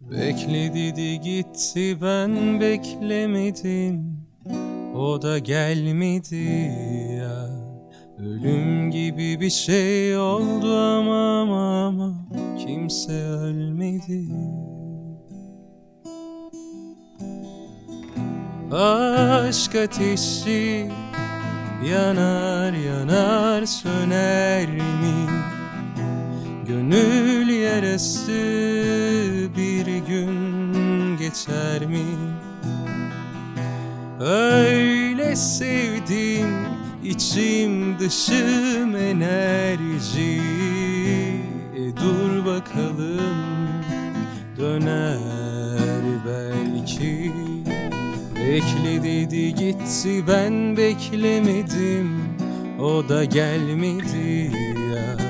Bekledi de gitti ben beklemedim. O da gelmedi ya. Ölüm gibi bir şey oldu ama ama, ama Kimse ölmedi. Aşk ateşi Yanar yanar söner mi? Gönül yarası bir gün geçer mi? Öyle sevdim içim dışım enerji. E dur bakalım döner belki. Bekle dedi gitti ben beklemedim. O da gelmedi ya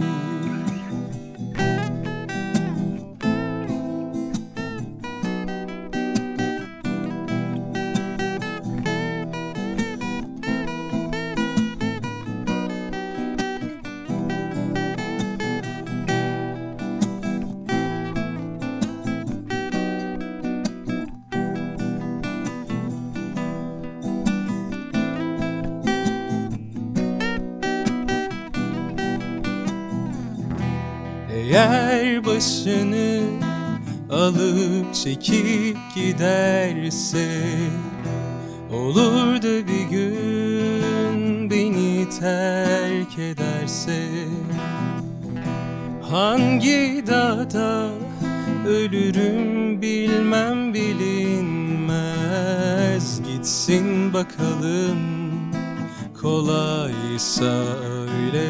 Eğer başını alıp çekip giderse Olur da bir gün beni terk ederse. Hangi dağda ölürüm bilmem bilinmez. Gitsin bakalım kolaysa öyle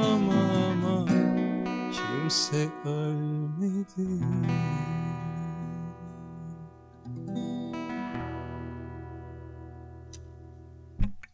Kimse ölmedi